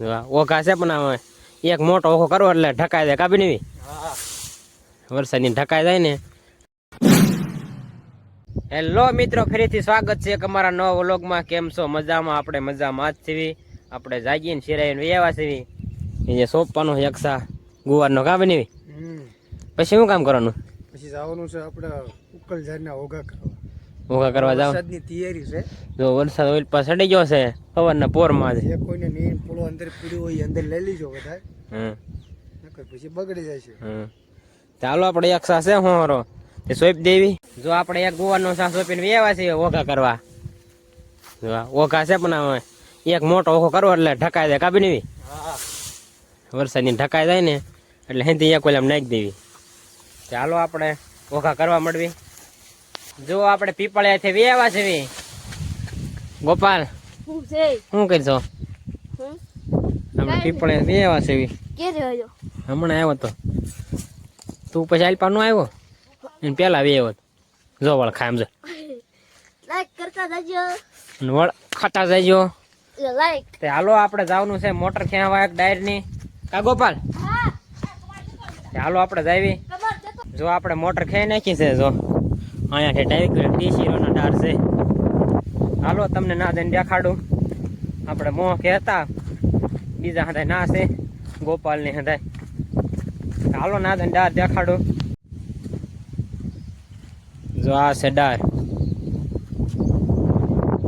ઓઘા છે પણ આમાં એક મોટો ઓખો કરવો એટલે ઢકાઈ જાય. કાપી નહીં હા વરસાદની ઢકાઈ જાય ને. હેલો મિત્રો ફરીથી સ્વાગત છે અમારા નવા વ્લોગમાં. કેમ છો? મજામાં? આપણે મજામાં જ છીએ. આપણે જાગીને શિરાઈને વેવા છીએ. એ જે સોંપવાનો યક્ષા ગુવારનો કાપી નહીં પછી શું કામ કરવાનું? પછી જવાનું છે આપણે ઉકલ ઝાડના ઓઘા કરવા. ઓઘા કરવા જાવ વરસાદની તૈયારી છે. જો વરસાદ ઓઇલ પર સડી ગયો છે પવનના પોરમાં જ. કોઈને નીણ પૂળો અંદર પીડ્યો હોય એ અંદર લઈ લીજો બધા હમ. નકર પછી બગડી જાય છે. હમ. ચાલો આપણે એક સાસે છે હોરો. તે સોઈપ દેવી. જો આપણે એક ગોવાનો સા સોંપીને વેવા છે ઓઘા કરવા. જો ઓઘા છે પણ આમાં એક મોટો ઓખો કરવો એટલે ઢકાઈ જાય કાપી નહીં વરસાદની ઢકાઈ જાય ને એટલે હેંથી એક ઓલામ નાખી દેવી. ચાલો આપણે ઓઘા કરવા મળવી જો આપણે પીપળિયાથી વેવા છે ગોપાલ હું છે? શું કરશો? આપણે પીપળિયા વેવા છે હમણાં આવ્યો તો. તું પછી આલપાનો આવ્યો? એને પેલા વેવો જો વળ ખામ છે. લાઈક કરતા જજો. વળ ખાતા જજો. લાઈક તે હાલો આપણે જવાનું છે મોટર ખેંચવા એક ડાયરની કા ગોપાલ? હા. હાલો આપણે જાવી. જો આપણે મોટર ખેંચી નાખી છે જો. અહીંયાથી ટી ટીસીરોના ડાર છે. હાલો, તમને ના દઈને દેખાડું. આપણે મોહ કહેતા, બીજા હદાય ના છે, ગોપાલની હદાય હાલો, ના દઈને ડાર દેખાડું. જો આ છે ડાર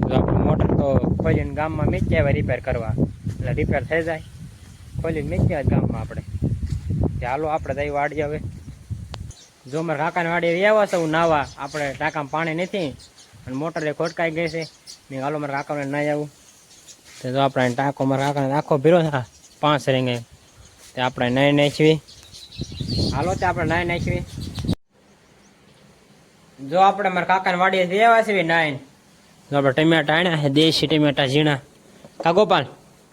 જો આપણે મોટર તો ખોલીને ગામમાં મેચ્યા આવે રિપેર કરવા. એટલે રિપેર થઈ જાય. ખોલીને મેચ્યા આવે ગામમાં આપણે. હાલો, આપણે જઈ વાડી હવે જો મારા કાકાને વાડી આવ્યા છે હું નાવા આપણે ટાંકામાં પાણી નથી અને મોટર એ ખોટકાઈ ગઈ છે. મેં હાલો મારા કાકાને નાઈ આવું. તો જો આપણે ટાંકો મારા કાકાને આખો ભીરો છે પાંચ રીંગે. તે આપણે નાઈ નાખવી. હાલો તે આપણે નાઈ નાખવી. જો આપણે મારા કાકાને વાડી આવ્યા છે નાઈન. જો આપણે ટમેટા આણ્યા છે દેશી ટમેટા ઝીણા. કા ગોપાલ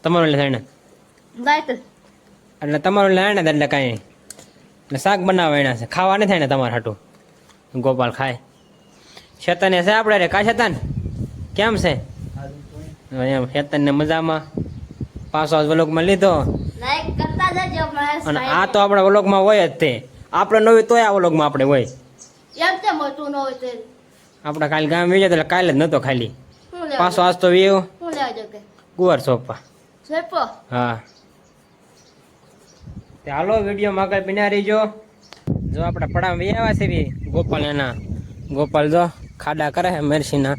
તમારું લે થાય એટલે તમારું લઈને એટલે કાંઈ. એટલે શાક બનાવવા એના છે. ખાવા નહીં થાય ને તમારે હાટું. ગોપાલ ખાય. શેતન છે આપણે રે. કા શેતન? કેમ છે? એમ શેતનને મજામાં. પાછો આજ વ્લોગમાં લીધો. અને આ તો આપણા વ્લોગમાં હોય જ તે. આપણે નવી તોય આ વ્લોગમાં આપણે હોય. ન આપણે કાલે ગામ વેચે એટલે કાલે જ નતો ખાલી. પાછો આજ તો વ્યવ ગુવાર સોપા હા. તે હાલો વીડિયો આગળ બિના રહીજો. જો આપણે પડામાં વી આવ્યા છે બી ગોપાલ એના. ગોપાલ જો ખાડા કરે છે મરસીના.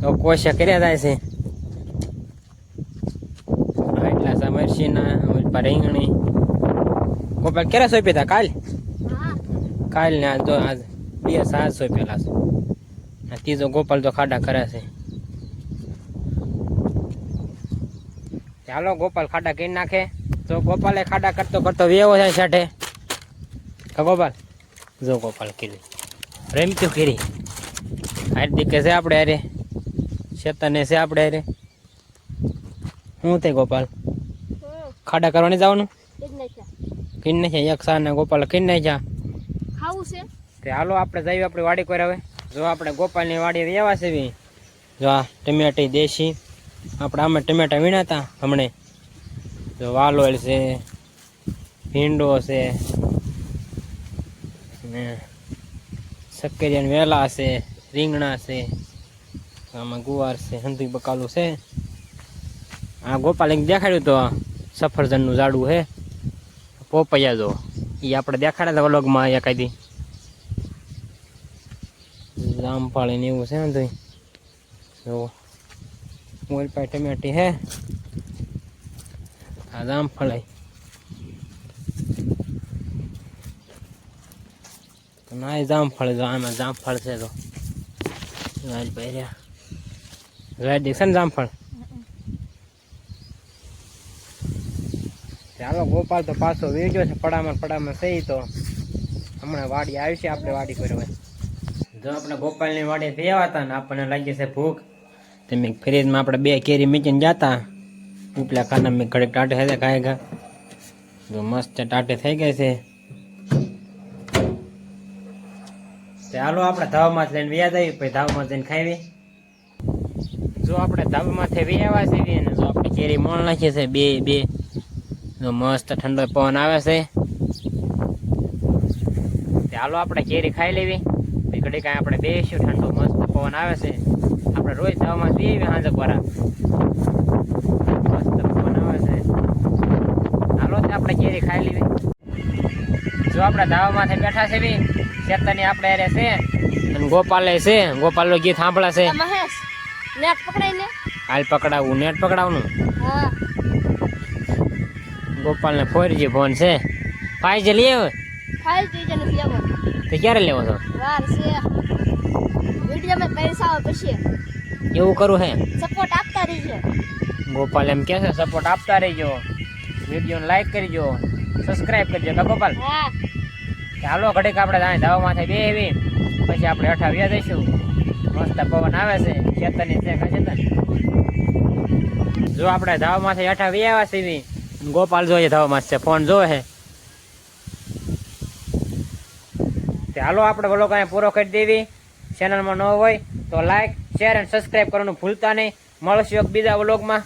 તો કોશે કર્યા થાય છે. એટલા સા મરસીના રીંગણી. ગોપાલ ક્યારે સોંપી હતા કાલ? કાલ ને આજ તો આજ બે સાત સોંપેલા છે. ત્રીજો ગોપાલ તો ખાડા કરે છે. ચાલો ગોપાલ ખાડા કરી નાખે. તો ગોપાલે ખાડા કરતો કરતો વેવો થાય સાઠે ગોપાલ જો ગોપાલ કીરી રમતું કીરી હાર્દિક કે છે આપણે અરે શેતને છે આપણે અરે શું થાય ગોપાલ? ખાડા કરવાની જવાનું? કિન નહીં સાર ને ગોપાલ કીન જા ખાવું છે? તે હાલો આપણે જઈએ આપણી વાડી કોઈ હવે. જો આપણે ગોપાલની વાડી રહેવા છે જો આ ટમેટી દેશી. આપણે આમાં ટમેટા વીણાતા હમણે. જો વાલોળ છે, ભીંડો છે, ને સક્કરિયાન વેલા છે, રીંગણા છે, આમાં ગુવાર છે હંધી બકાલું છે. આ ગોપાલ એક દેખાડ્યું તો સફરજનનું ઝાડું છે. પોપૈયા જો એ આપણે દેખાડ્યા હતા વ્લોગમાં દી જામફળી ને એવું છે ને જો મોર પાસે ટમેટી હે આ જામફળી તો ના જામફળ જો, આમાં જામફળ છે તો. રાજ પહેર્યા. રાજ છે ને જામફળ ચાલો, ગોપાલ તો પાછો વેચ્યો છે પડામાં પડામાં સહી તો. હમણાં વાડી આવી છે, આપણે વાડી પર હવે. જો આપણે ગોપાલની વાડી ભેવા હતા ને, આપણને લાગી છે ભૂખ. તેમ ફ્રીજમાં આપણે બે કેરી મીચીને જાતા. ઉપલા ખાના મેં ઘડીક ટાટે થઈ ખાય જો મસ્ત ટાટે થઈ ગઈ છે. ચાલો આપણે ધાવમાં લઈને વ્યા જઈએ, પછી ધાવમાં જઈને ખાવી જો આપણે ધાબામાંથી વ્યાવા છીએ ને, જો આપણે કેરી મોણ નાખીએ છે, બે બે. જો મસ્ત ઠંડો પવન આવે છે. હાલો આપણે કેરી ખાઈ લેવી. ઘડી કાંઈ આપણે બેસીશું ઠંડો મસ્ત પવન આવે છે. આપણે રોજ દવામાં જઈએ સાંજે પરા મસ્ત પવન આવે છે હાલો તે આપણે કેરી ખાઈ લેવી. જો આપણે ધાવામાંથી બેઠા છે બી ચેતની આપણે અરે છે અને ગોપાલે છે ગોપાલનું ગીત સાંભળે છે. નેટ પકડાઈ લે હાલ પકડાવું નેટ પકડાવનું હા. ગોપાલને ફોરજી ફોન છે. ફાઈવ લઈ આવ્યો? ફાઇલ જી જાય લેવો તો ક્યારે લેવો છો? વાર છે. વીડિયો મે પૈસા આવે પછી. એવું કરવું હે? સપોર્ટ આપતા રહેજો. ગોપાલ એમ કહે છે સપોર્ટ આપતા રહેજો. વિડીયોને લાઈક કરજો સબસ્ક્રાઇબ કરજો કા ગોપાલ? ચાલો ઘડીક આપણે જાય ધાવામાંથી બે એવી પછી આપણે અઠાવ્યા જઈશું. મસ્ત પવન આવે છે ચેતનની છે કા ચેતન જો આપણે ધાવામાંથી અઠાવી આવ્યા છે એવી ગોપાલ જોઈએ ધાવામાં છે ફોન જોવે છે. ચાલો આપણે બોલો કાંઈ પૂરો કરી દેવી. ચેનલમાં ન હોય તો લાઈક શેર અને સબસ્ક્રાઇબ કરવાનું ભૂલતા નહીં. મળશું એક બીજા વ્લોગમાં.